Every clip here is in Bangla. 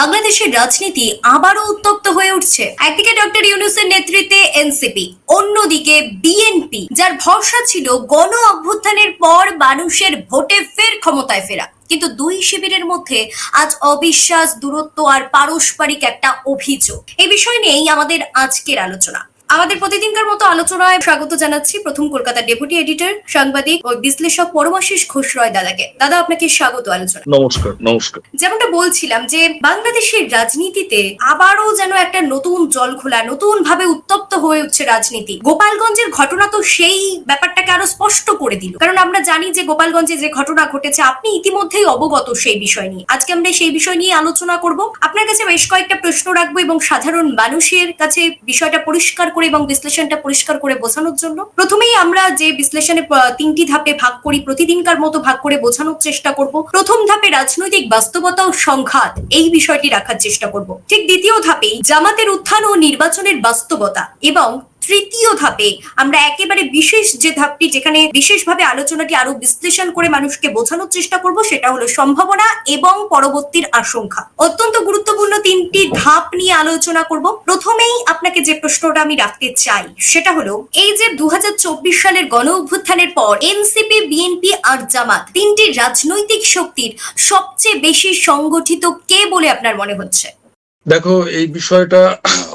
বাংলাদেশের রাজনীতি আবারও উত্তপ্ত হয়ে উঠছে। একদিকে ডক্টর ইউনুসের নেতৃত্বে এনসিপি, অন্যদিকে বিএনপি, যার ভরসা ছিল গণ অভ্যুত্থানের পর মানুষের ভোটে ফের ক্ষমতায় ফেরা। কিন্তু দুই শিবিরের মধ্যে আজ অবিশ্বাস, দূরত্ব আর পারস্পরিক একটা অভিযোগ। এই বিষয় নিয়েই আমাদের আজকের আলোচনা। আমাদের প্রতিদিনকার মতো আলোচনায় স্বাগত জানাচ্ছি প্রথম কলকাতার ডেপুটি এডিটর সাংবাদিক ও বিশ্লেষক পরমাশিস ঘোষ রয় দাদাকে। দাদা আপনাকে স্বাগত আলোচনা। নমস্কার নমস্কার। যেমনটা বলছিলাম যে বাংলাদেশের রাজনীতিতে আবারও যেন একটা নতুন জল খোলা নতুন ভাবে উত্তপ্ত হয়ে উঠছে রাজনীতি। গোপালগঞ্জের ঘটনা তো সেই ব্যাপারটাকে আরও স্পষ্ট করে দিল। কারণ আমরা জানি যে গোপালগঞ্জে যে ঘটনা ঘটেছে আপনি ইতিমধ্যেই অবগত সেই বিষয় নিয়ে। আজকে আমরা সেই বিষয় নিয়ে আলোচনা করব। আপনার কাছে বেশ কয়েকটা প্রশ্ন রাখব এবং সাধারণ মানুষের কাছে বিষয়টা পরিষ্কার করে এবং বিশ্লেষণটা পরিষ্কার করে বোঝানোর জন্য। প্রথমেই আমরা যে বিশ্লেষণে তিনটি ধাপে ভাগ করি, প্রতিদিনকার মতো ভাগ করে বোঝানোর চেষ্টা করব। প্রথম ধাপে রাজনৈতিক বাস্তবতা ও সংঘাত, এই বিষয়টি রাখার চেষ্টা করব। ঠিক দ্বিতীয় ধাপেই জামাতের উত্থান ও নির্বাচনের বাস্তবতা এবং তৃতীয় ধাপে আমরা একেবারে বিশেষ যে ধাপটি যেখানে বিশেষভাবে আলোচনাটি আরও বিশ্লেষণ করে মানুষকে বোঝানোর চেষ্টা করব, সেটা হলো সম্ভাবনা এবং পরবর্তীর আশঙ্কা। অত্যন্ত গুরুত্বপূর্ণ তিনটি ধাপ নিয়ে আলোচনা করব। প্রথমেই আপনাকে যে প্রশ্নটা আমি রাখতে চাই, সেটা হলো, এই যে দু হাজার চব্বিশ সালের গণ অভ্যুত্থানের পর এনসিপি, বিএনপি আর জামাত তিনটি রাজনৈতিক শক্তির সবচেয়ে বেশি সংগঠিত কে বলে আপনার মনে হচ্ছে? দেখো, এই বিষয়টা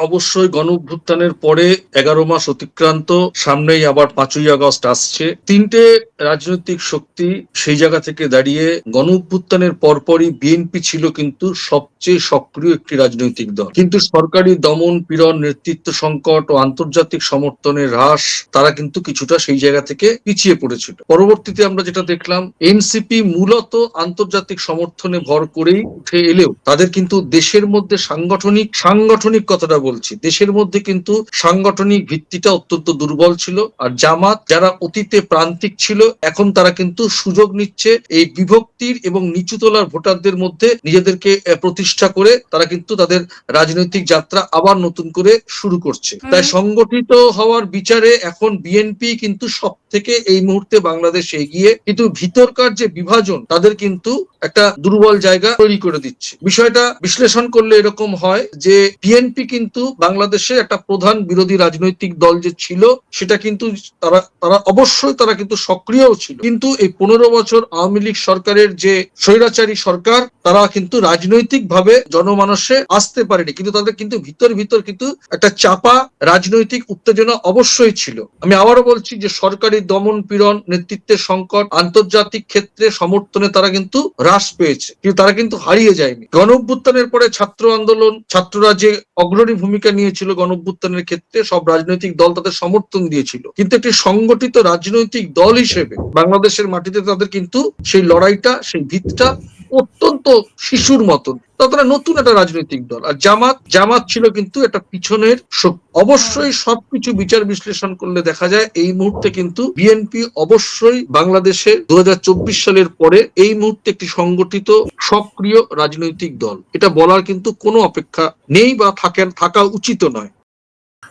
অবশ্যই গণ অভ্যুত্থানের পরে এগারো মাস অতিক্রান্ত, সামনেই আবার পাঁচই আগস্ট আসছে। তিনটে রাজনৈতিক শক্তি সেই জায়গা থেকে দাঁড়িয়ে গণ অভ্যুত্থানের পরপরই বিএনপি ছিল কিন্তু সবচেয়ে সক্রিয় একটি রাজনৈতিক দল। কিন্তু সরকারি দমন, পীড়ন, নেতৃত্ব সংকট ও আন্তর্জাতিক সমর্থনের হ্রাস, তারা কিন্তু কিছুটা সেই জায়গা থেকে পিছিয়ে পড়েছিল। পরবর্তীতে আমরা যেটা দেখলাম, এনসিপি মূলত আন্তর্জাতিক সমর্থনে ভর করেই উঠে এলেও তাদের কিন্তু দেশের মধ্যে সাংগঠনিক সাংগঠনিক কথাটা বলছি। দেশের মধ্যে কিন্তু সাংগঠনিক ভিত্তিটা অত্যন্ত দুর্বল ছিল আর জামাত যারা অতীতে প্রান্তিক ছিল এখন তারা কিন্তু সুযোগ নিচ্ছে এই বিভক্তির এবং নিচুতলার ভোটারদের মধ্যে নিজেদেরকে প্রতিষ্ঠা করে তারা কিন্তু তাদের রাজনৈতিক যাত্রা আবার নতুন করে শুরু করছে। তাই সংগঠিত হওয়ার বিচারে এখন বিএনপি কিন্তু সব থেকে এই মুহূর্তে বাংলাদেশে এগিয়ে, কিন্তু ভিতরকার যে বিভাজন, তাদের কিন্তু একটা দুর্বল জায়গা তৈরি করে দিচ্ছে। বিষয়টা বিশ্লেষণ করলে এরকম হয় যে বিএনপি কিন্তু বাংলাদেশে একটা প্রধান বিরোধী রাজনৈতিক দল যে ছিল, সেটা কিন্তু তারা তারা অবশ্যই তারা কিন্তু সক্রিয় ছিল। কিন্তু এই পনেরো বছর আওয়ামী লীগ সরকারের যে স্বৈরাচারী সরকার, তারা কিন্তু রাজনৈতিক ভাবে জনমানসে আসতে পারেনি। কিন্তু তাদের কিন্তু ভিতর ভিতর কিন্তু একটা চাপা রাজনৈতিক উত্তেজনা অবশ্যই ছিল। আমি আবারও বলছি যে সরকারি দমন পীড়ন, নেতৃত্বের সংকট, আন্তর্জাতিক ক্ষেত্রে সমর্থনে তারা কিন্তু হ্রাস পেয়েছে। কিন্তু তারা কিন্তু হারিয়ে যায়নি। গণ অভ্যুত্থানের পরে ছাত্র আন্দোলন, ছাত্ররা যে অগ্রণী ভূমিকা নিয়েছিল গণ অভ্যুত্থানের ক্ষেত্রে, সব রাজনৈতিক দল তাদের সমর্থন দিয়েছিল। কিন্তু একটি সংগঠিত রাজনৈতিক দল হিসেবে বাংলাদেশের মাটিতে তাদের কিন্তু সেই লড়াইটা, সেই ভিতটা অত্যন্ত শিশুর মতন। তারা নতুন একটা রাজনৈতিক দল। আর জামাত জামাত ছিল কিন্তু একটা পিছনের শক্তি। অবশ্যই সবকিছু বিচার বিশ্লেষণ করলে দেখা যায় এই মুহূর্তে কিন্তু বিএনপি অবশ্যই বাংলাদেশে দু হাজার চব্বিশ সালের পরে এই মুহূর্তে একটি সংগঠিত সক্রিয় রাজনৈতিক দল। এটা বলার কিন্তু কোনো অপেক্ষা নেই বা থাকেন, থাকা উচিত নয়।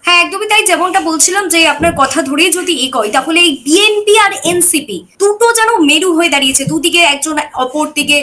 হ্যাঁ একদমই তাই। যেমনটা বলছিলাম যে আপনার কথা ধরেই যদি এগোয় তাহলে এই বিএনপি আর এনসিপি দুটো যেন মেরু হয়ে দাঁড়িয়েছে। দুদিকে একজন অপর দিকে,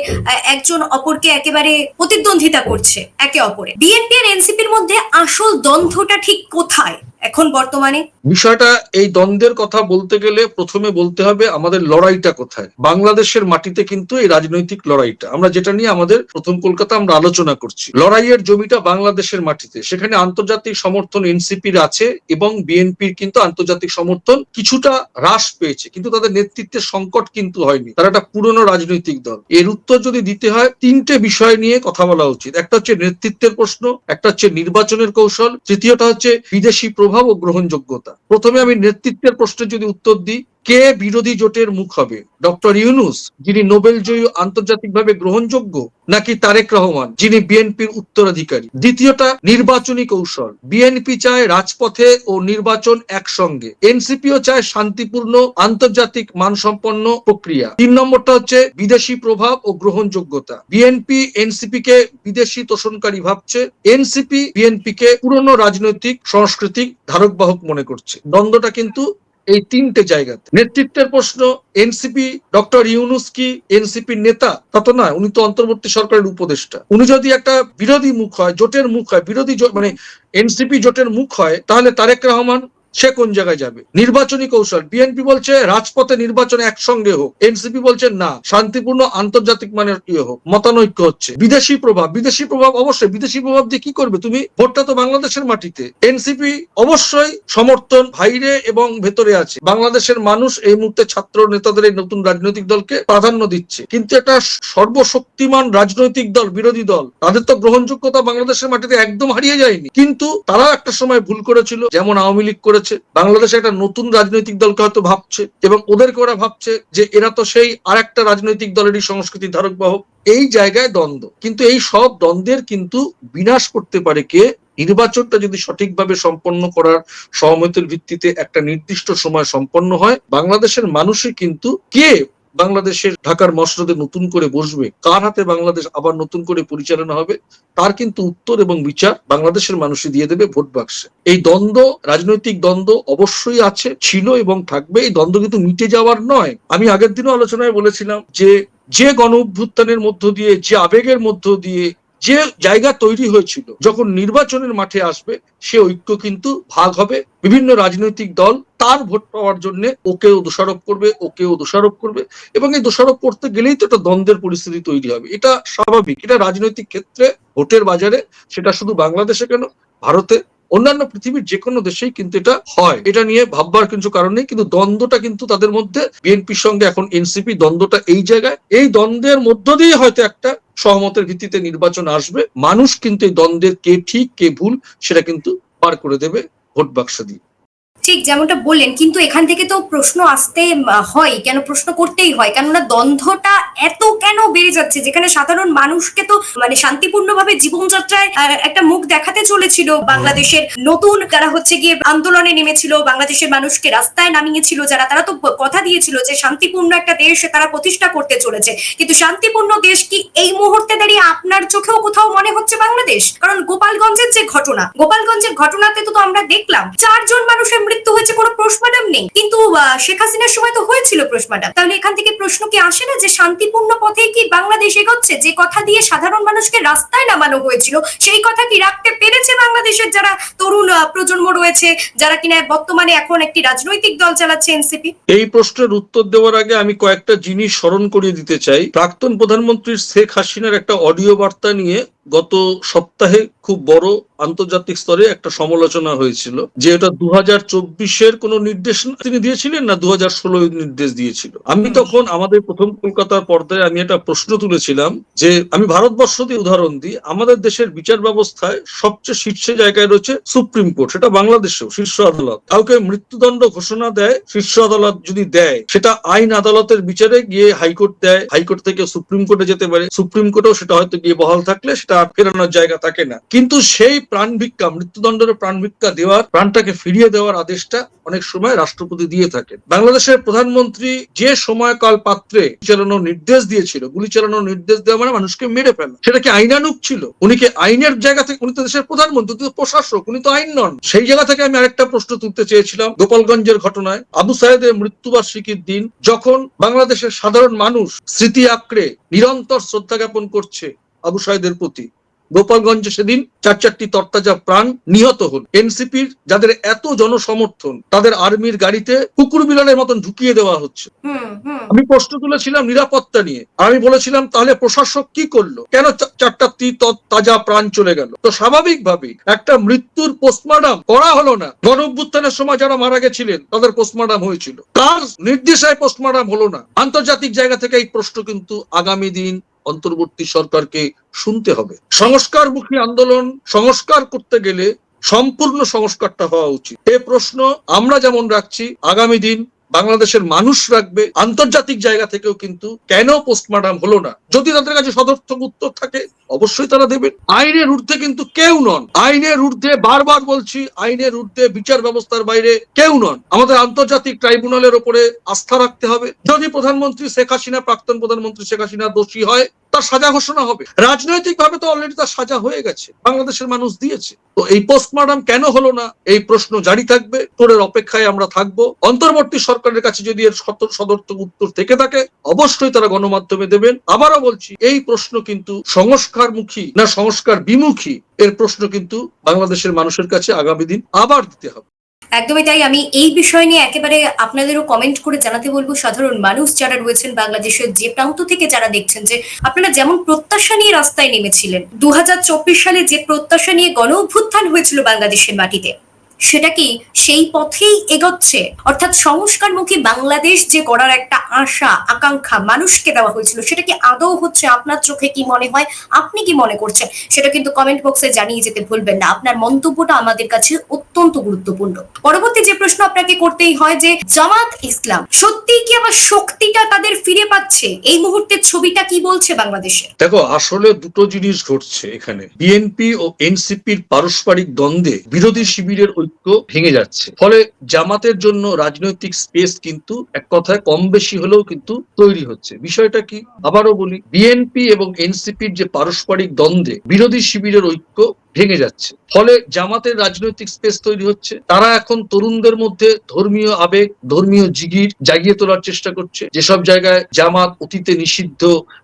একজন অপরকে একেবারে প্রতিদ্বন্দ্বিতা করছে, একে অপরে বিএনপি আর এনসিপির মধ্যে আসল দ্বন্দ্বটা ঠিক কোথায়? এখন বর্তমানে? বিষয়টা, এই দ্বন্দ্বের কথা বলতে গেলে প্রথমে বলতে হবে আমাদের লড়াইটা কোথায়? বাংলাদেশের মাটিতে কিন্তু এই রাজনৈতিক লড়াইটা। আমরা যেটা নিয়ে আমাদের প্রথম কলকাতা আমরা আলোচনা করছি। লড়াইয়ের জমিটা বাংলাদেশের মাটিতে। সেখানে আন্তর্জাতিক সমর্থন এনসিপির আছে এবং বিএনপির কিন্তু আন্তর্জাতিক সমর্থন কিছুটা হ্রাস পেয়েছে। কিন্তু তাদের নেতৃত্বের সংকট কিন্তু হয়নি। তারা একটা পুরনো রাজনৈতিক দল। এর উত্তর যদি দিতে হয়, তিনটে বিষয় নিয়ে কথা বলা উচিত। একটা হচ্ছে নেতৃত্বের প্রশ্ন, একটা হচ্ছে নির্বাচনের কৌশল, তৃতীয়টা হচ্ছে বিদেশি প্রভাব ও গ্রহণযোগ্যতা। প্রথমে আমি নেতৃত্বের প্রশ্নে যদি উত্তর দিই কে বিরোধী জোটের মুখ হবে? ডক্টর ইউনুস, যিনি নোবেল জয়ী আন্তর্জাতিকভাবে গ্রহণযোগ্য, নাকি তারেক রহমান, যিনি বিএনপির উত্তরাধিকারী? দ্বিতীয়টা, নির্বাচনী কৌশল। বিএনপি চায় রাজপথে ও নির্বাচন একসঙ্গে। এনসিপিও চায় শান্তিপূর্ণ, আন্তর্জাতিক মানসম্পন্ন প্রক্রিয়া। তিন নম্বরটা হচ্ছে বিদেশি প্রভাব ও গ্রহণযোগ্যতা। বিএনপি এনসিপি কে বিদেশি তোষণকারী ভাবছে। এনসিপি বিএনপি কে পুরনো রাজনৈতিক, সাংস্কৃতিক ধারক বাহক মনে করছে। দ্বন্দ্বটা কিন্তু এই তিনটে জায়গাতে। নেতৃত্বের প্রশ্ন, এনসিপি ডক্টর ইউনুস কি এনসিপির নেতা? তত নয়, উনি তো অন্তর্বর্তী সরকারের উপদেষ্টা। উনি যদি একটা বিরোধী মুখ হয়, জোটের মুখ হয়, বিরোধী মানে এনসিপি জোটের মুখ হয়, তাহলে তারেক রহমান সে কোন জায়গায় যাবে? নির্বাচনী কৌশল। বিএনপি বলছে রাজপথে নির্বাচন একসঙ্গে হোক। এনসিপি বলছে না, শান্তিপূর্ণ আন্তর্জাতিক মানের ইয়ে হোক। মতানৈক্য হচ্ছে। বিদেশি প্রভাব। বিদেশি প্রভাব অবশ্যই। বিদেশি প্রভাব দিয়ে কি করবে তুমি? ভোটটা তো বাংলাদেশের মাটিতে। এনসিপি অবশ্যই সমর্থন বাইরে এবং ভেতরে আছে। বাংলাদেশের মানুষ এই মুহূর্তে ছাত্র নেতাদের এই নতুন রাজনৈতিক দলকে প্রাধান্য দিচ্ছে। কিন্তু একটা সর্বশক্তিমান রাজনৈতিক দল, বিরোধী দল, তাদের তো গ্রহণযোগ্যতা বাংলাদেশের মাটিতে একদম হারিয়ে যায়নি। কিন্তু তারা একটা সময় ভুল করেছিল। যেমন আওয়ামী লীগ করেছে বাংলাদেশে একটা নতুন রাজনৈতিক দলকে হয়তো ভাবছে, এবং ওদেরকে ওরা ভাবছে যে এরা তো সেই আর একটা রাজনৈতিক দলেরই সংস্কৃতি ধারক বাহক এই জায়গায় দ্বন্দ্ব। কিন্তু এই সব দ্বন্দ্বের কিন্তু বিনাশ করতে পারে কে? নির্বাচনটা যদি সঠিকভাবে সম্পন্ন করার সহমতের ভিত্তিতে একটা নির্দিষ্ট সময় সম্পন্ন হয়, বাংলাদেশের মানুষই কিন্তু কে বাংলাদেশের ঢাকার মসরদে নতুন করে বসবে, কার হাতে বাংলাদেশ আবার নতুন করে পরিচালনা হবে? তার কিন্তু উত্তর এবং বিচার বাংলাদেশের মানুষই দিয়ে দেবে ভোট বাক্সে এই দ্বন্দ্ব, রাজনৈতিক দ্বন্দ্ব অবশ্যই আছে, ছিল এবং থাকবে। এই দ্বন্দ্ব কিন্তু মিটে যাওয়ার নয়। আমি আগের দিনও আলোচনায় বলেছিলাম যে যে গণ অভ্যুত্থানের মধ্য দিয়ে, যে আবেগের মধ্য দিয়ে যে জায়গা তৈরি হয়েছিল, যখন নির্বাচনের মাঠে আসবে, সে ঐক্য কিন্তু ভাগ হবে। বিভিন্ন রাজনৈতিক দল তার ভোট পাওয়ার জন্য ওকেও দোষারোপ করবে, ওকেও দোষারোপ করবে এবং এই দোষারোপ করতে গেলেই তো একটা দ্বন্দ্বের পরিস্থিতি তৈরি হবে। এটা স্বাভাবিক। এটা রাজনৈতিক ক্ষেত্রে ভোটের বাজারে সেটা শুধু বাংলাদেশে কেন, ভারতে অন্যান্য পৃথিবীর যে কোনো দেশেই কিন্তু এটা হয়। এটা নিয়ে ভাববার কিছু কারণ নেই, কিন্তু দ্বন্দ্বটা কিন্তু তাদের মধ্যে। বিএনপির সঙ্গে এখন এনসিপি, দ্বন্দ্বটা এই জায়গায়। এই দ্বন্দ্বের মধ্য দিয়ে হয়তো একটা সহমতের ভিত্তিতে নির্বাচন আসবে। মানুষ কিন্তু এই দ্বন্দ্বের কে ঠিক, কে ভুল, সেটা কিন্তু পার করে দেবে ভোট বাক্স দিয়ে। ঠিক যেমনটা বললেন কিন্তু এখান থেকে তো প্রশ্ন আসতে হয় কেন প্রশ্ন করতেই হয় কেননা দ্বন্দ্বটা এত কেন বেড়ে যাচ্ছে? যেখানে সাধারণ মানুষকে তো মানে শান্তিপূর্ণভাবে জীবনযাত্রায় একটা মুখ দেখাতে চলেছিল বাংলাদেশের নতুন যারা হচ্ছে গিয়ে আন্দোলনে নেমেছিল বাংলাদেশের মানুষকে রাস্তায় নামিয়েছিল যারা তারা তো কথা দিয়েছিল যে শান্তিপূর্ণ একটা দেশ তারা প্রতিষ্ঠা করতে চলেছে। কিন্তু শান্তিপূর্ণ দেশ কি এই মুহূর্তে দাঁড়িয়ে আপনার চোখেও কোথাও মনে হচ্ছে বাংলাদেশ? কারণ গোপালগঞ্জের যে ঘটনা গোপালগঞ্জের ঘটনাতে তো আমরা দেখলাম চারজন মানুষের মৃত্যু হয়েছে কোনো পোস্টমর্টম নেই। কিন্তু শেখ হাসিনার সময় তো হয়েছিল পোস্টমর্টম তাহলে এখান থেকে প্রশ্ন কি আসে না যে শান্তিপূর্ণ পথে কি বাংলাদেশ এগোচ্ছে? যে কথা দিয়ে সাধারণ মানুষকে রাস্তায় নামানো হয়েছিল, সেই কথা কি রাখতে পেরেছে বাংলাদেশের যারা তরুণ প্রজন্ম রয়েছে, যারা কিনা বর্তমানে এখন একটি রাজনৈতিক দল চালাচ্ছে এনসিপি? এই প্রশ্নের উত্তর দেওয়ার আগে আমি কয়েকটা জিনিস স্মরণ করিয়ে দিতে চাই। প্রাক্তন প্রধানমন্ত্রী শেখ হাসিনার একটা অডিও বার্তা নিয়ে গত সপ্তাহে খুব বড় আন্তর্জাতিক স্তরে একটা সমালোচনা হয়েছিল যে এটা দু হাজার চব্বিশের কোন নির্দেশ তিনি দিয়েছিলেন না দু হাজার ষোলো নির্দেশ দিয়েছিল। আমি তখন আমাদের প্রথম কলকাতার পর্দায় আমি একটা প্রশ্ন তুলেছিলাম যে আমি ভারতবর্ষ দিয়ে উদাহরণ দিই আমাদের দেশের বিচার ব্যবস্থায় সবচেয়ে শীর্ষে জায়গায় রয়েছে সুপ্রিম কোর্ট সেটা বাংলাদেশেও শীর্ষ আদালত। কাউকে মৃত্যুদণ্ড ঘোষণা দেয় শীর্ষ আদালত যদি দেয় সেটা আইন আদালতের বিচারে গিয়ে হাইকোর্ট দেয় হাইকোর্ট থেকে সুপ্রিম কোর্টে যেতে পারে। সুপ্রিম কোর্টেও সেটা হয়তো গিয়ে বহাল থাকলে সেটা আর ফেরানোর জায়গা থাকে না। কিন্তু সেই প্রাণ ভিক্ষা, মৃত্যুদণ্ডের প্রাণ ভিক্ষা দেওয়ার, প্রাণটাকে ফিরিয়ে দেওয়ার আদেশটা অনেক সময় রাষ্ট্রপতি দিয়ে থাকেন। বাংলাদেশের প্রধানমন্ত্রী যে সময়কাল পাত্রে চালানোর নির্দেশ দিয়েছিল, গুলি চালানোর নির্দেশ দেওয়া মানে মানুষকে মেরে ফেলা। সেটা কি আইনানুক ছিল? উনি কি আইনের জায়গা থেকে, উনি তো দেশের প্রধানমন্ত্রী তো প্রশাসক, উনি তো আইন নন। সেই জায়গা থেকে আমি আরেকটা প্রশ্ন তুলতে চেয়েছিলাম গোপালগঞ্জের ঘটনায়। আবু সাহেদের মৃত্যুবার্ষিকীর দিন যখন বাংলাদেশের সাধারণ মানুষ স্মৃতি আঁকড়ে নিরন্তর শ্রদ্ধা জ্ঞাপন করছে আবু সাহেদের প্রতি। গোপালগঞ্জে সেদিন চার চারটি তরতাজা প্রাণ নিহত হল এনসিপির যাদের এত জনসমর্থন তাদের আর্মির গাড়িতে কুকুর বিড়ালের মতন ঢুকিয়ে দেওয়া হচ্ছে। আমি প্রশ্ন তুলেছিলাম নিরাপত্তা নিয়ে। আমি বলেছিলাম তাহলে প্রশাসক কি করল? কেন চারটা তি তাজা প্রাণ চলে গেল? তো স্বাভাবিকভাবেই একটা মৃত্যুর পোস্টমর্টম করা হলো না। গণ সময় যারা মারা গেছিলেন তাদের পোস্টমর্টম হয়েছিল। তার নির্দেশায় পোস্টমর্টম হলো না? আন্তর্জাতিক জায়গা থেকে এই প্রশ্ন কিন্তু আগামী দিন অন্তর্বর্তী সরকারকে শুনতে হবে। সংস্কারমুখী আন্দোলন সংস্কার করতে গেলে সম্পূর্ণ সংস্কারটা হওয়া উচিত। এ প্রশ্ন আমরা যেমন রাখছি, আগামী দিন বাংলাদেশের মানুষ রাখবে আন্তর্জাতিক জায়গা থেকেও কিন্তু কেন পোস্টমার্টাম হলো না? যদি তাদের কাছে সদর্থক উত্তর থাকে, অবশ্যই তারা দেবেন। আইনের ঊর্ধ্বে কিন্তু কেউ নন। আইনের ঊর্ধ্বে বারবার বলছি, আইনের ঊর্ধ্বে বিচার ব্যবস্থার বাইরে কেউ নন। আমাদের আন্তর্জাতিক ট্রাইব্যুনালের ওপরে আস্থা রাখতে হবে। যদি প্রধানমন্ত্রী শেখ হাসিনা, প্রাক্তন প্রধানমন্ত্রী শেখ হাসিনা দোষী হয় তার সাজা ঘোষণা হবে। রাজনৈতিক ভাবে তো অলরেডি তার সাজা হয়ে গেছে, বাংলাদেশের মানুষ দিয়েছে। তো এই পোস্টমর্টম কেন হলো না? এই প্রশ্ন জারি থাকবে তোরের অপেক্ষায় আমরা থাকব। অন্তর্বর্তী সরকারের কাছে যদি এর সদর্থক উত্তর থেকে থাকে, অবশ্যই তারা গণমাধ্যমে দেবেন। আবারও বলছি, এই প্রশ্ন কিন্তু সংস্কারমুখী না সংস্কার বিমুখী এর প্রশ্ন কিন্তু বাংলাদেশের মানুষের কাছে আগামী দিন আবার দিতে হবে। একদমই তাই। আমি এই বিষয় নিয়ে একেবারে আপনাদেরও কমেন্ট করে জানাতে বলব। সাধারণ মানুষ যারা রয়েছেন বাংলাদেশের যে প্রান্ত থেকে যারা দেখছেন যে আপনারা যেমন প্রত্যাশা নিয়ে রাস্তায় নেমেছিলেন দু হাজার চব্বিশ সালে যে প্রত্যাশা নিয়ে গণ অভ্যুত্থান হয়েছিল বাংলাদেশের মাটিতে সেটা কি সেই পথেই এগোচ্ছে? অর্থাৎ সংস্কারমুখী বাংলাদেশ যে করার একটা আশা, আকাঙ্ক্ষা মানুষকে দেওয়া হয়েছিল, সেটা কি আদৌ হচ্ছে আপনার চোখে কি মনে হয়? আপনি কি মনে করছেন? সেটা কিন্তু কমেন্ট বক্সে জানিয়ে যেতে ভুলবেন না। আপনার মন্তব্যটা আমাদের কাছে অত্যন্ত গুরুত্বপূর্ণ। পরবর্তী যে প্রশ্ন আপনাকে করতেই হয় যে, জামাত ইসলাম সত্যি কি আবার শক্তিটা তাদের ফিরে পাচ্ছে? এই মুহূর্তের ছবিটা কি বলছে বাংলাদেশে? দেখো, আসলে দুটো জিনিস ঘটছে এখানে। বিএনপি ও এনসিপির পারস্পরিক দ্বন্দ্বে বিরোধী শিবিরের ঐক্য ভেঙে যাচ্ছে। ফলে জামাতের জন্য রাজনৈতিক স্পেস কিন্তু এক কথায় কম বেশি হলেও কিন্তু তৈরি হচ্ছে। বিষয়টা কি? আবারও বলি বিএনপি এবং এনসিপির যে পারস্পরিক দ্বন্দ্বে বিরোধী শিবিরের ঐক্য ভেঙে যাচ্ছে। ফলে জামাতের রাজনৈতিক স্পেস তৈরি হচ্ছে। তারা এখন তরুণদের মধ্যে ধর্মীয় আবেগ, ধর্মীয় জিগির জাগিয়ে তোলার চেষ্টা করছে। যেসব জায়গায় জামাত অতীতে নিষিদ্ধ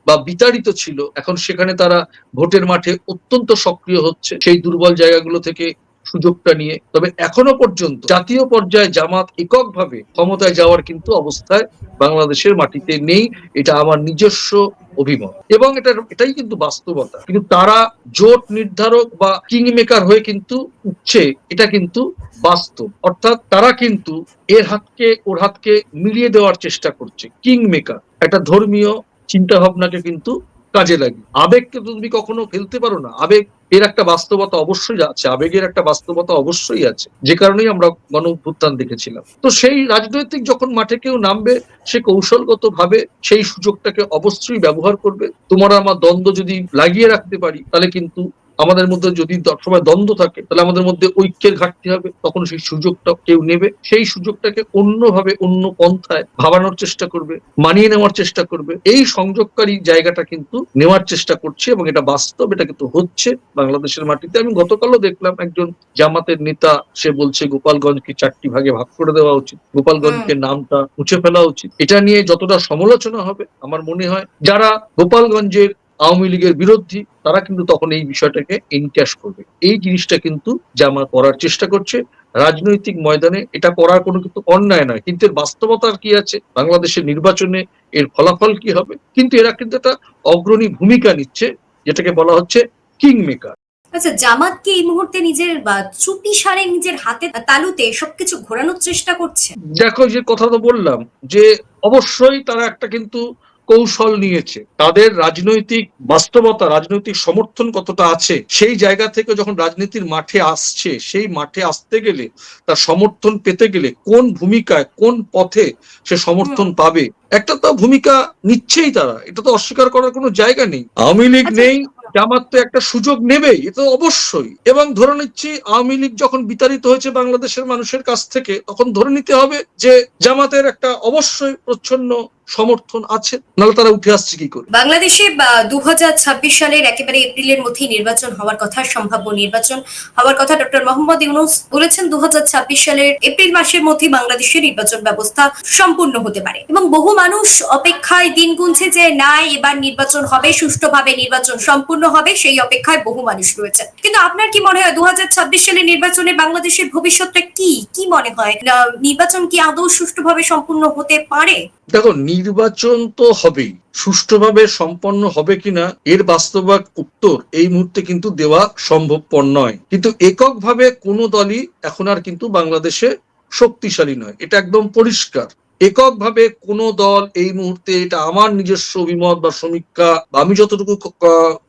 বা বিতাড়িত ছিল, এখন সেখানে তারা ভোটের মাঠে অত্যন্ত সক্রিয় হচ্ছে। সেই দুর্বল জায়গাগুলো থেকে সুযোগটা নিয়ে। তবে এখনও পর্যন্ত জাতীয় পর্যায়ে জামাত এককভাবে ক্ষমতায় যাওয়ার কিন্তু অবস্থায় বাংলাদেশের মাটিতে নেই। এটা আমার নিজস্ব অভিমত। এবং এটা, এটাই কিন্তু বাস্তবতা। কিন্তু তারা জোট নির্ধারক বা কিং মেকার হয়ে কিন্তু উঠছে, এটা কিন্তু বাস্তব। অর্থাৎ তারা কিন্তু এর হাতকে, ওর হাতকে মিলিয়ে দেওয়ার চেষ্টা করছে কিং মেকার একটা ধর্মীয় চিন্তা ভাবনাকে কিন্তু কাজে লাগে। আবেগকে তুমি কখনো ফেলতে পারো না। আবেগ এর একটা বাস্তবতা অবশ্যই আছে, আবেগের একটা বাস্তবতা অবশ্যই আছে। যে কারণেই আমরা গণ অভ্যুত্থান দেখেছিলাম। তো সেই রাজনৈতিক যখন মাঠে কেউ নামবে, সে কৌশলগত ভাবে সেই সুযোগটাকে অবশ্যই ব্যবহার করবে। তোমার আমার দ্বন্দ্ব যদি লাগিয়ে রাখতে পারি, তাহলে কিন্তু আমাদের মধ্যে যদি সময় দ্বন্দ্ব থাকে তাহলে আমাদের মধ্যে ঐক্যের ঘাটতি হবে। তখন সেই সুযোগটা কেউ নেবে। সেই সুযোগটাকে অন্যভাবে অন্য পন্থায় ভাবানোর চেষ্টা করবে মানিয়ে নেওয়ার চেষ্টা করবে। এই সংযোগকারী জায়গাটা কিন্তু নেওয়ার চেষ্টা করছে এবং এটা বাস্তব এটা কিন্তু হচ্ছে বাংলাদেশের মাটিতে। আমি গতকালও দেখলাম একজন জামাতের নেতা সে বলছে গোপালগঞ্জকে চারটি ভাগে ভাগ করে দেওয়া উচিত। গোপালগঞ্জকে নামটা মুছে ফেলা উচিত। এটা নিয়ে যতটা সমালোচনা হবে আমার মনে হয় যারা গোপালগঞ্জের আওয়ামী লীগের বিরোধী তারা কিন্তু তখন এই বিষয়টাকে এনক্যাশ করবে। এই জিনিসটা কিন্তু জামা করার চেষ্টা করছে। রাজনৈতিক ময়দানে এটা করার কোনো কিন্তু অন্যায় নয়। কিন্তু এর বাস্তবতার কি আছে? বাংলাদেশের নির্বাচনে এর ফলাফল কি হবে? কিন্তু এরা কিন্তু একটা অগ্রণী ভূমিকা নিচ্ছে যেটাকে বলা হচ্ছে কিং মেকার আচ্ছা জামাত কি এই মুহূর্তে নিজের বা চুপি সারে নিজের হাতে তালুতে সবকিছু ঘোরানোর চেষ্টা করছে। দেখো যে কথা তো বললাম যে অবশ্যই তারা একটা কিন্তু কৌশল নিয়েছে। তাদের রাজনৈতিক বাস্তবতা রাজনৈতিক সমর্থন কতটা আছে সেই জায়গা থেকে যখন রাজনীতির মাঠে আসছে সেই মাঠে আসতে গেলে তার সমর্থন পেতে গেলে কোন ভূমিকায় কোন পথে সে সমর্থন পাবে? একটা তো ভূমিকা নিচ্ছেই তারা এটা তো অস্বীকার করার কোনো জায়গা নেই। আওয়ামী লীগ আচ্ছা, নেই। জামাত তো একটা সুযোগ নেবেই এটা তো অবশ্যই। এবং ধরে নিচ্ছি, আওয়ামী লীগ যখন বিতাড়িত হয়েছে বাংলাদেশের মানুষের কাছ থেকে, তখন ধরে নিতে হবে যে জামাতের একটা অবশ্যই প্রচ্ছন্ন সমর্থন আছে, নাহলে তারা উঠে আসছে কি করে? বাংলাদেশে দু সালের একেবারে এপ্রিলের মধ্যেই নির্বাচন হওয়ার কথা, সম্ভাব্য নির্বাচন হওয়ার কথা ডক্টর মোহাম্মদ ইউনুস বলেছেন দু হাজার ছাব্বিশ সালের এপ্রিল মাসের মধ্যে বাংলাদেশের নির্বাচন ব্যবস্থা সম্পূর্ণ হতে পারে। এবং বহু মানুষ অপেক্ষায় দিন গুনছে যে, না, এবার নির্বাচন হবে, সুষ্ঠুভাবে নির্বাচন সম্পূর্ণ হবে সেই অপেক্ষায় বহু মানুষ রয়েছে। কিন্তু আপনার কি মনে হয় দু সালের নির্বাচনে বাংলাদেশের ভবিষ্যৎটা কি? কি মনে হয়? নির্বাচন কি আদৌ সুষ্ঠুভাবে সম্পূর্ণ হতে পারে? দেখো, নির্বাচন তো হবেই। সুষ্ঠুভাবে সম্পন্ন হবে কিনা, এর বাস্তবায়ক উত্তর এই মুহূর্তে কিন্তু দেওয়া সম্ভবপর নয়। কিন্তু এককভাবে কোনো দলই এখন আর কিন্তু বাংলাদেশে শক্তিশালী নয়। এটা একদম পরিষ্কার। এককভাবে কোনো দল এই মুহূর্তে এটা আমার নিজস্ব অভিমত বা সমীক্ষা বা আমি যতটুকু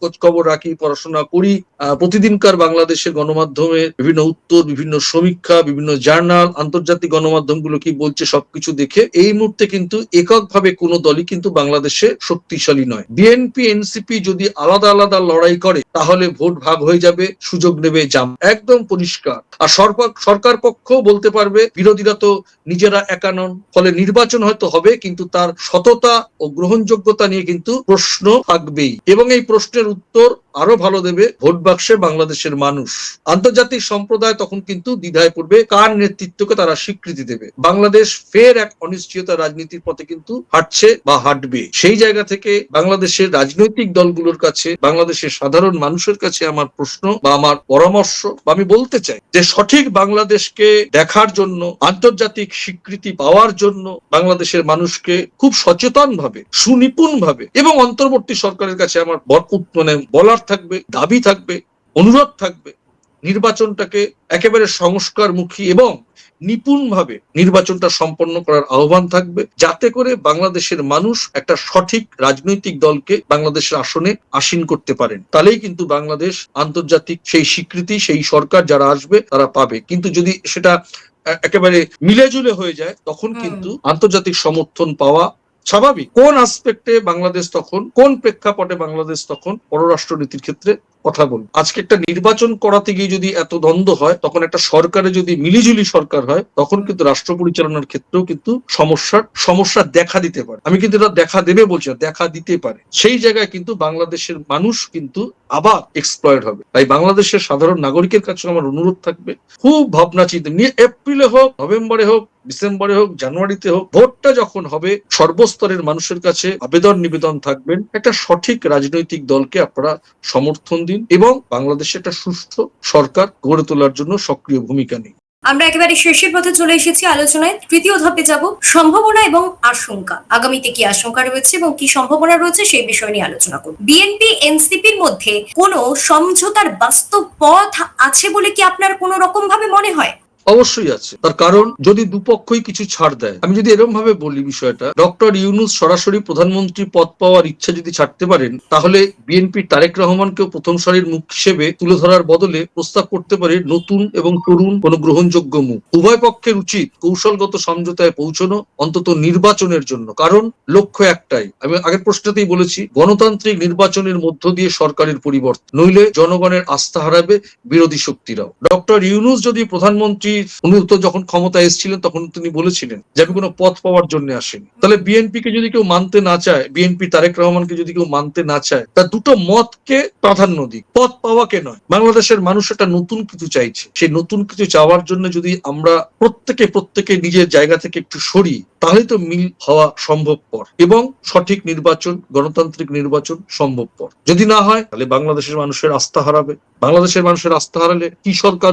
খোঁজ খবর রাখি, পড়াশোনা করি প্রতিদিনকার বাংলাদেশের গণমাধ্যমে বিভিন্ন উত্তর, বিভিন্ন সমীক্ষা, বিভিন্ন জার্নাল, আন্তর্জাতিক গণমাধ্যমগুলো কি বলছে সবকিছু দেখে এই মুহূর্তে কিন্তু এককভাবে কোনো দলই কিন্তু বাংলাদেশে শক্তিশালী নয়। বিএনপি এনসিপি যদি আলাদা আলাদা লড়াই করে, তাহলে ভোট ভাগ হয়ে যাবে, সুযোগ নেবে জাম। একদম পরিষ্কার। আর সরকার সরকার পক্ষ বলতে পারবে, বিরোধীরা তো নিজেরা একানন ফলে নির্বাচন হয়তো হবে, কিন্তু তার সততা ও গ্রহণযোগ্যতা নিয়ে কিন্তু প্রশ্ন থাকবেই। এবং এই প্রশ্নের উত্তর আরও ভালো দেবে ভোট বাক্সে বাংলাদেশের মানুষ। আন্তর্জাতিক সম্প্রদায় তখন কিন্তু দ্বিধায় পড়বে কার নেতৃত্বকে তারা স্বীকৃতি দেবে। বাংলাদেশ ফের এক অনিশ্চয়তা রাজনীতির পথে কিন্তু হাঁটছে বা হাঁটবে। সেই জায়গা থেকে বাংলাদেশের রাজনৈতিক দলগুলোর কাছে, বাংলাদেশের সাধারণ মানুষের কাছে আমার প্রশ্ন বা আমার পরামর্শ বা আমি বলতে চাই যে সঠিক বাংলাদেশকে দেখার জন্য, আন্তর্জাতিক স্বীকৃতি পাওয়ার জন্য বাংলাদেশের মানুষকে খুব সচেতন ভাবে সুনিপুণ ভাবে এবং অন্তর্বর্তী সরকারের কাছে আমার মানে বলার থাকবে দাবি থাকবে অনুরোধ থাকবে নির্বাচনটাকে একেবারে সংস্কারমুখী এবং নিপুণভাবে নির্বাচনটা সম্পন্ন করার আহ্বান থাকবে যাতে করে বাংলাদেশের মানুষ একটা সঠিক রাজনৈতিক দলকে বাংলাদেশের আসনে আসীন করতে পারেন। তাহলেই কিন্তু বাংলাদেশ আন্তর্জাতিক সেই স্বীকৃতি সেই সরকার যারা আসবে তারা পাবে। কিন্তু যদি সেটা একেবারে মিলেজুলে হয়ে যায় তখন কিন্তু আন্তর্জাতিক সমর্থন পাওয়া স্বাভাবিক। কোন আসপেক্টে বাংলাদেশ তখন কোন প্রেক্ষাপটে বাংলাদেশ তখন পররাষ্ট্রনীতির ক্ষেত্রে কথা বল আজকে একটা নির্বাচন করাতে গিয়ে যদি এত দ্বন্দ্ব হয়, তখন একটা সরকারে যদি মিলিজুলি সরকার হয়, তখন কিন্তু রাষ্ট্র পরিচালনার ক্ষেত্রেও কিন্তু সমস্যার, সমস্যা দেখা দিতে পারে। আমি কিন্তু এটা দেখা দেবে বলছি দেখা দিতে পারে। সেই জায়গায় কিন্তু বাংলাদেশের মানুষ কিন্তু আবার এক্সপ্লয়েড হবে। তাই বাংলাদেশের সাধারণ নাগরিকের কাছে আমার অনুরোধ থাকবে, খুব ভাবনা চিন্তা নিয়ে এপ্রিলে হোক, নভেম্বরে হোক, ডিসেম্বরে হোক, জানুয়ারিতে হোক, ভোটটা যখন হবে, সর্বস্তরের মানুষের কাছে আবেদন নিবেদন থাকবেন। একটা সঠিক রাজনৈতিক দলকে আপনারা সমর্থন দিন এবং বাংলাদেশে একটা সুস্থ সরকার গড়ে তোলার জন্য সক্রিয় ভূমিকা নিন আমরা একেবারে শেষের পথে চলে এসেছি আলোচনায়। তৃতীয় ধাপে যাব সম্ভাবনা এবং আশঙ্কা। আগামীতে কি আশঙ্কা রয়েছে এবং কি সম্ভাবনা রয়েছে সেই বিষয় নিয়ে আলোচনা করব। বিএনপি, এনসিপির মধ্যে কোনো সমঝোতার বাস্তব পথ আছে বলে কি আপনার কোনো রকম ভাবে মনে হয়? অবশ্যই আছে। তার কারণ, যদি দুপক্ষই কিছু ছাড় দেয়, আমি যদি এরকম ভাবে বলি বিষয়টা, ডক্টর ইউনুস সরাসরি প্রধানমন্ত্রী পদ পাওয়ার ইচ্ছা যদি ছাড়তে পারেন, তাহলে বিএনপি তারেক রহমানকেও প্রথম সারির মুখ হিসেবে তুলে ধরার বদলে প্রস্তাব করতে পারে নতুন এবং তরুণ কোন গ্রহণযোগ্য মুখ। উভয় পক্ষের উচিত কৌশলগত সমঝোতায় পৌঁছানো, অন্তত নির্বাচনের জন্য। কারণ, লক্ষ্য একটাই, আমি আগের প্রশ্নতেই বলেছি, গণতান্ত্রিক নির্বাচনের মধ্য দিয়ে সরকারের পরিবর্তন। নইলে জনগণের আস্থা হারাবে বিরোধী শক্তিরাও। ডক্টর ইউনুস যদি প্রধানমন্ত্রী যখন ক্ষমতা এসেছিলেন, তখন তিনি বলেছিলেন যে, আমি কোনো পথ পাওয়ার জন্য তাহলে বিএনপি কে যদি কেউ মানতে না চায়, বিএনপি তারেক রহমানকে যদি কেউ মানতে না চায় দুটো মতকে প্রাধান্য দিক। পথ পাওয়াকে নয়। বাংলাদেশের মানুষ একটা নতুন কিছু চাইছে। সেই নতুন কিছু চাওয়ার জন্য যদি আমরা প্রত্যেকে প্রত্যেকে নিজের জায়গা থেকে একটু সরি তাহলে তো মিল হওয়া সম্ভবপর এবং সঠিক নির্বাচন, গণতান্ত্রিক নির্বাচন সম্ভবপর। যদি না হয়, তাহলে বাংলাদেশের মানুষের আস্থা হারাবে। বাংলাদেশের মানুষের আস্থা হারালে কি সরকার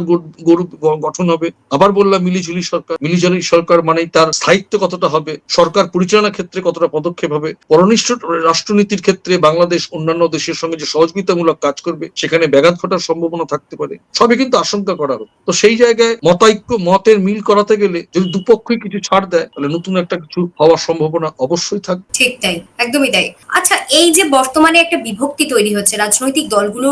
গঠন হবে? আবার বললাম মিলিঝুলি সরকার মিলিঝুলি সরকার মানেই তার স্থায়িত্ব কতটা হবে, সরকার পরিচালনার ক্ষেত্রে কতটা পদক্ষেপ হবে, পরনিষ্ঠ রাষ্ট্রনীতির ক্ষেত্রে বাংলাদেশ অন্যান্য দেশের সঙ্গে যে সহযোগিতামূলক কাজ করবে, সেখানে ব্যাঘাত ঘটার সম্ভাবনা থাকতে পারে। সবই কিন্তু আশঙ্কা করার তো সেই জায়গায় মতাইক্য মতের মিল করাতে গেলে যদি দুপক্ষই কিছু ছাড় দেয়, তাহলে নতুন একটা কিছু হওয়ার সম্ভাবনা অবশ্যই থাকবে ঠিক তাই, একদমই তাই। আচ্ছা এই যে বর্তমানে একটা বিভক্তি তৈরি হচ্ছে, রাজনৈতিক দলগুলো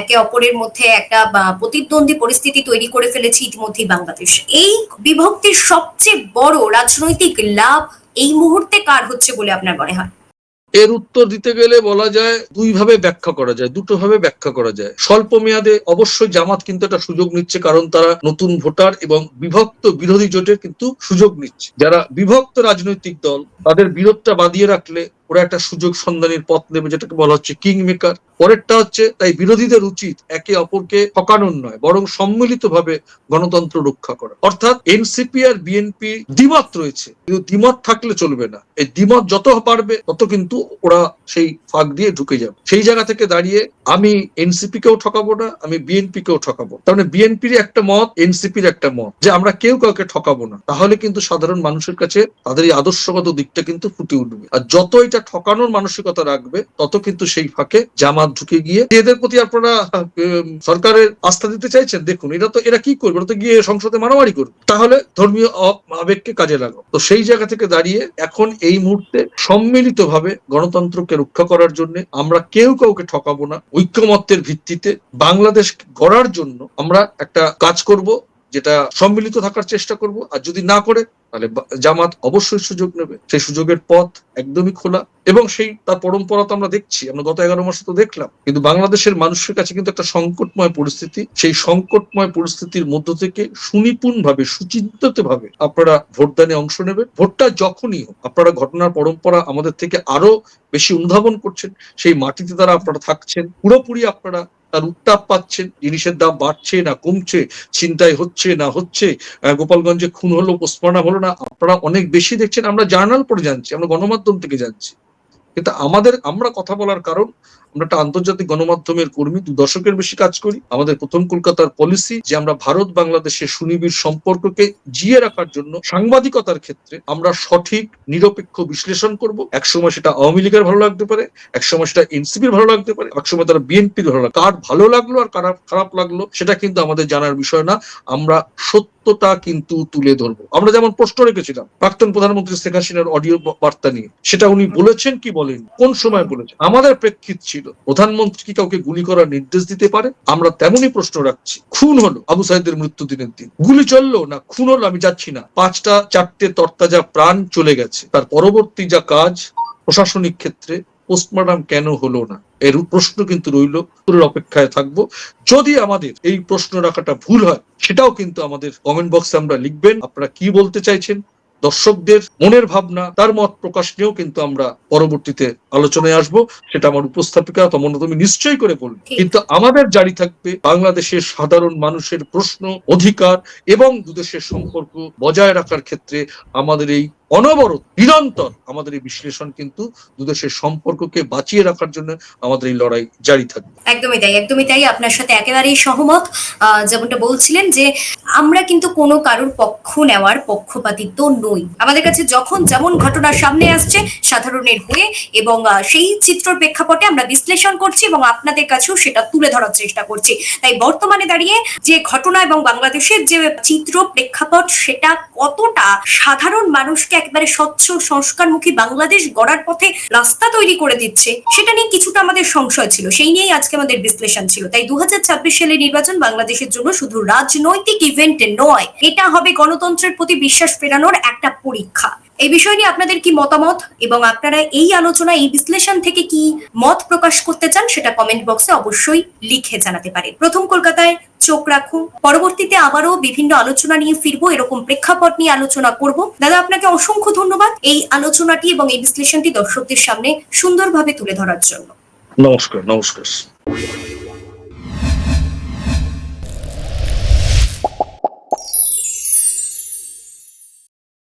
একে অপরের মধ্যে একটা প্রতিদ্বন্দ্বী পরিস্থিতি তৈরি করে ফেলেছে ইতিমধ্যেই বাংলাদেশ। এই বিভক্তির সবচেয়ে বড় রাজনৈতিক লাভ এই মুহূর্তে কার হচ্ছে বলে আপনার মনে হয়? এর উত্তর দিতে গেলে বলা যায় দুই ভাবে ব্যাখ্যা করা যায় দুটো ভাবে ব্যাখ্যা করা যায়। স্বল্প মেয়াদে অবশ্যই জামাত কিন্তু একটা সুযোগ নিচ্ছে, কারণ তারা নতুন ভোটার এবং বিভক্ত বিরোধী জোটের কিন্তু সুযোগ নিচ্ছে। যারা বিভক্ত রাজনৈতিক দল, তাদের বিরোধটা বাদিয়ে রাখলে ওরা একটা সুযোগ সন্ধানের পথ নেবে, যেটাকে বলা হচ্ছে কিং মেকার পরেরটা হচ্ছে, তাই বিরোধীদের উচিত একে অপরকে ঠকানোর নয়, বরং সম্মিলিতভাবে গণতন্ত্র রক্ষা করা। অর্থাৎ এনসিপি আর বিএনপি দ্বিমত রয়েছে। কিন্তু দ্বিমত থাকলে চলবে না। এই দ্বিমত যত পারবে তত কিন্তু ওরা সেই ফাঁক দিয়ে ঢুকে যাবে। সেই জায়গা থেকে দাঁড়িয়ে আমি এনসিপি কেও ঠকাবো না, আমি বিএনপি কেও ঠকাবো। তার মানে বিএনপির একটা মত, এনসিপির একটা মত। যে আমরা কেউ কাউকে ঠকাবো না, তাহলে কিন্তু সাধারণ মানুষের কাছে তাদের এই আদর্শগত দিকটা কিন্তু ফুটে উঠবে। আর যত এটা ঠকানোর মানসিকতা রাখবে, তত কিন্তু সেই ফাঁকে জামাত ঢুকে গিয়ে এদের প্রতি আপনারা সরকারের আস্থা দিতে চাইছেন, দেখুন, এরা তো, এরা কি করবে? এরা তো গিয়ে সংসদে মারামারি করবে। তাহলে ধর্মীয় আবেগকে কাজে লাগাও। তো সেই জায়গা থেকে দাঁড়িয়ে এখন এই মুহূর্তে সম্মিলিতভাবে গণতন্ত্রকে রক্ষা করার জন্য আমরা কেউ কাউকে ঠকাবো না। ঐক্যমত্যের ভিত্তিতে বাংলাদেশ গড়ার জন্য আমরা একটা কাজ করব। যেটা সম্মিলিত থাকার চেষ্টা করব, আর যদি না করে, তাহলে জামাত অবশ্যই সুযোগ নেবে। সেই সুযোগের পথ একদমই খোলা। এবং সেই, তার পরম্পরা তো আমরা দেখছি, আমরা গত এগারো মাসে তো দেখলাম। কিন্তু বাংলাদেশের মানুষের কাছে কিন্তু একটা সংকটময় পরিস্থিতি। সেই সংকটময় পরিস্থিতির মধ্য থেকে সুনিপুণ ভাবে সুচিন্তিত ভাবে আপনারা ভোটদানে অংশ নেবেন। ভোটটা যখনই হোক, আপনারা ঘটনার পরম্পরা আমাদের থেকে আরও বেশি অনুধাবন করছেন। সেই মাটিতে তারা আপনারা থাকছেন। পুরোপুরি আপনারা তার উত্তাপ পাচ্ছেন জিনিসের দাম বাড়ছে না কমছে চিন্তায় হচ্ছে না হচ্ছে গোপালগঞ্জে খুন হলো পোস্টমার্টাম হলো না, আপনারা অনেক বেশি দেখছেন, আমরা জার্নাল পড়ে জানছি, আমরা গণমাধ্যম থেকে জানছি। কিন্তু আমাদের, আমরা কথা বলার কারণ আমরা একটা আন্তর্জাতিক গণমাধ্যমের কর্মী, দু দশকের বেশি কাজ করি। আমাদের প্রথম কলকাতার পলিসি যে আমরা ভারত বাংলাদেশের সুনিবিড় সম্পর্ককে জিয়ে রাখার জন্য সাংবাদিকতার ক্ষেত্রে আমরা সঠিক, নিরপেক্ষ বিশ্লেষণ করব। একসময় সেটা আওয়ামী লীগের ভালো লাগতে পারে, একসময় সেটা এনসিপির ভালো লাগতে পারে, একসময় তারা বিএনপির ভালো লাগবে কার ভালো লাগল আর কার খারাপ লাগল, সেটা কিন্তু আমাদের জানার বিষয় না। আমরা সত্যটা কিন্তু তুলে ধরবো। আমরা যেমন প্রশ্ন রেখেছিলাম প্রাক্তন প্রধানমন্ত্রী শেখ হাসিনার অডিও বার্তা নিয়ে। সেটা উনি বলেছেন কি বলেন কোন সময় বলেছেন? আমাদের প্রেক্ষিত ছিল প্রধানমন্ত্রী কি কাউকে গুলি করার নির্দেশ দিতে পারে? আমরা তেমনই প্রশ্ন রাখছি। খুন হলো আবু সাইদের মৃত্যু দিনের দিন। গুলি চলল না, খুন হলো আমি যাচ্ছি না। পাঁচটা, চারটে তরতাজা প্রাণ চলে গেছে। তার পরবর্তী যা কাজ, প্রশাসনিক ক্ষেত্রে পোস্টমর্টম কেন হলো না? এর প্রশ্ন কিন্তু রইল। উত্তরের অপেক্ষায় থাকব। যদি আমাদের এই প্রশ্ন রাখাটা ভুল হয়, সেটাও কিন্তু আমাদের কমেন্ট বক্সে আমরা লিখবেন। আপনারা কি বলতে চাইছেন? দর্শকদের মনের ভাবনা তার মত প্রকাশ নিয়েও কিন্তু আমরা পরবর্তীতে আলোচনায় আসব। সেটা আমার উপস্থাপিকা তমন তুমি নিশ্চয়ই করে বলবে। কিন্তু আমাদের জারি থাকবে বাংলাদেশের সাধারণ মানুষের প্রশ্ন অধিকার এবং দুদেশের সম্পর্ক বজায় রাখার ক্ষেত্রে আমাদের এই অনবরত, নিরন্তর আমাদের এই বিশ্লেষণ কিন্তু দুদেশের সম্পর্ককে বাঁচিয়ে রাখার জন্য আমাদের এই লড়াই জারি থাকবে। একদমই তাই একদমই তাই। আপনার সাথে একেবারেই সহমত। যেমনটা বলছিলেন যে আমরা কিন্তু কোনো কারোর পক্ষ নেওয়ার পক্ষপাতিত্ব নই। আমাদের কাছে যখন যেমন ঘটনা সামনে আসছে সাধারণের হয়ে এবং সেই চিত্রর প্রেক্ষাপটে আমরা বিশ্লেষণ করছি এবং আপনাদের কাছেও সেটা তুলে ধরার চেষ্টা করছি। তাই বর্তমানে দাঁড়িয়ে যে ঘটনা এবং বাংলাদেশের যে চিত্র প্রেক্ষাপট, সেটা কতটা সাধারণ মানুষকে একেবারে স্বচ্ছ সংস্কারমুখী বাংলাদেশ গড়ার পথে রাস্তা তৈরি করে দিচ্ছে, সেটা নিয়ে কিছুটা আমাদের সংশয় ছিল। সেই নিয়েই আজকে আমাদের বিশ্লেষণ ছিল। তাই দু সালের নির্বাচন বাংলাদেশের জন্য শুধু রাজনৈতিক ইভেন্ট নয়, এটা হবে গণতন্ত্রের প্রতি বিশ্বাস ফেরানোর একটা পরীক্ষা। এই বিষয় নিয়ে আপনাদের কি মতামত এবং আপনারা এই আলোচনা এই বিশ্লেষণ থেকে কি মত প্রকাশ করতে চান সেটা কমেন্ট বক্সে অবশ্যই লিখে জানাতে পারেন। প্রথম কলকাতায় চোখ রাখুন। পরবর্তীতে আবারও বিভিন্ন আলোচনা নিয়ে ফিরবো, এরকম প্রেক্ষাপট নিয়ে আলোচনা করব। দাদা, আপনাকে অসংখ্য ধন্যবাদ এই আলোচনাটি এবং এই বিশ্লেষণটি দর্শকদের সামনে সুন্দরভাবে তুলে ধরার জন্য। নমস্কার নমস্কার।